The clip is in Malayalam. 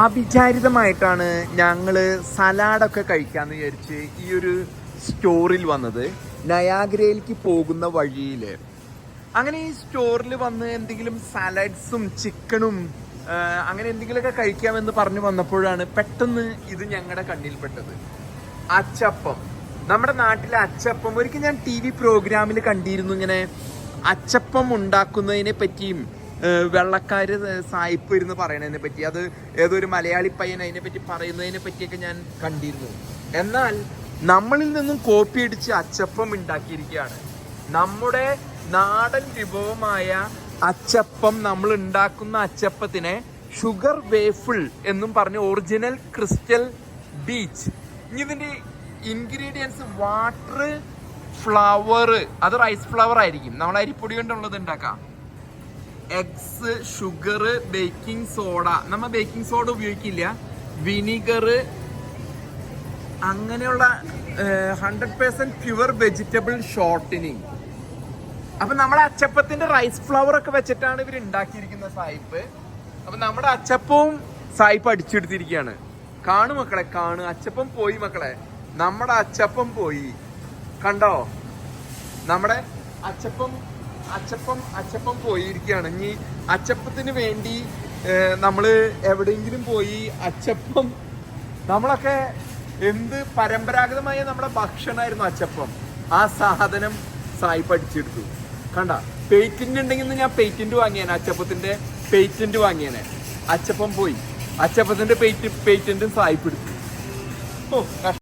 അവിചാരിതമായിട്ടാണ് ഞങ്ങൾ സലാഡൊക്കെ കഴിക്കാന്ന് വിചാരിച്ച് ഈ ഒരു സ്റ്റോറിൽ വന്നത്. നയാഗ്രയിലേക്ക് പോകുന്ന വഴിയിൽ അങ്ങനെ ഈ സ്റ്റോറിൽ വന്ന് എന്തെങ്കിലും സലാഡ്സും ചിക്കണും അങ്ങനെ എന്തെങ്കിലുമൊക്കെ കഴിക്കാമെന്ന് പറഞ്ഞു വന്നപ്പോഴാണ് പെട്ടെന്ന് ഇത് ഞങ്ങളുടെ കണ്ണിൽപ്പെട്ടത്. അച്ചപ്പം. നമ്മുടെ നാട്ടിലെ അച്ചപ്പം. ഒരിക്കൽ ഞാൻ ടി വി പ്രോഗ്രാമിൽ കണ്ടിരുന്നു ഇങ്ങനെ അച്ചപ്പം ഉണ്ടാക്കുന്നതിനെ പറ്റിയും ഏഹ് വെള്ളക്കാര് സായിപ്പ് ഇരുന്ന് പറയണതിനെ പറ്റി. അത് ഏതൊരു മലയാളി പയ്യൻ അതിനെ പറ്റി പറയുന്നതിനെ പറ്റിയൊക്കെ ഞാൻ കണ്ടിരുന്നു. എന്നാൽ നമ്മളിൽ നിന്നും കോപ്പി അടിച്ച് അച്ചപ്പം ഉണ്ടാക്കിയിരിക്കുകയാണ്. നമ്മുടെ നാടൻ വിഭവമായ അച്ചപ്പം നമ്മൾ ഉണ്ടാക്കുന്ന അച്ചപ്പത്തിനെ ഷുഗർ വേഫിൾ എന്നും പറഞ്ഞ് ഒറിജിനൽ ക്രിസ്റ്റൽ ബീച്ച് ഇതിന്റെ ഇൻഗ്രീഡിയൻസ് വാട്ടർ ഫ്ലവർ അത് റൈസ് ഫ്ലവർ ആയിരിക്കും. നമ്മൾ അരിപ്പൊടി കൊണ്ടുള്ളത് ഉണ്ടാക്കാം. Eggs sugar baking soda. നമ്മ ബേക്കിംഗ് സോഡ ഉപയോഗിക്കില്ല. വിനിഗർ അങ്ങനെയുള്ള hundred percent pure vegetable shortening അപ്പൊ നമ്മുടെ അച്ചപ്പത്തിന്റെ റൈസ് ഫ്ലവർ ഒക്കെ വെച്ചിട്ടാണ് ഇവർ ഉണ്ടാക്കിയിരിക്കുന്ന സായിപ്പ്. അപ്പൊ നമ്മുടെ അച്ചപ്പവും സായിപ്പ് അടിച്ചെടുത്തിരിക്കുകയാണ്. കാണു മക്കളെ കാണു. അച്ചപ്പം പോയി മക്കളെ. നമ്മുടെ അച്ചപ്പം പോയി. കണ്ടോ? നമ്മുടെ അച്ചപ്പം അച്ചപ്പം അച്ചപ്പം പോയിരിക്കുകയാണ്. ഇനി അച്ചപ്പത്തിന് വേണ്ടി നമ്മൾ എവിടെയെങ്കിലും പോയി അച്ചപ്പം നമ്മളൊക്കെ എന്ത് പരമ്പരാഗതമായ നമ്മുടെ ഭക്ഷണമായിരുന്നു അച്ചപ്പം. ആ സാധനം സായി പഠിച്ചെടുത്തു. കണ്ട പേറ്റന്റ് ഉണ്ടെങ്കിൽ ഞാൻ പേറ്റന്റ് വാങ്ങിയേനെ അച്ചപ്പത്തിന്റെ പേറ്റന്റ് വാങ്ങിയേനെ. അച്ചപ്പം പോയി. അച്ചപ്പത്തിന്റെ പേറ്റ് പേറ്റന്റും സായിപ്പെടുത്തു ഓ കഷ്ടം.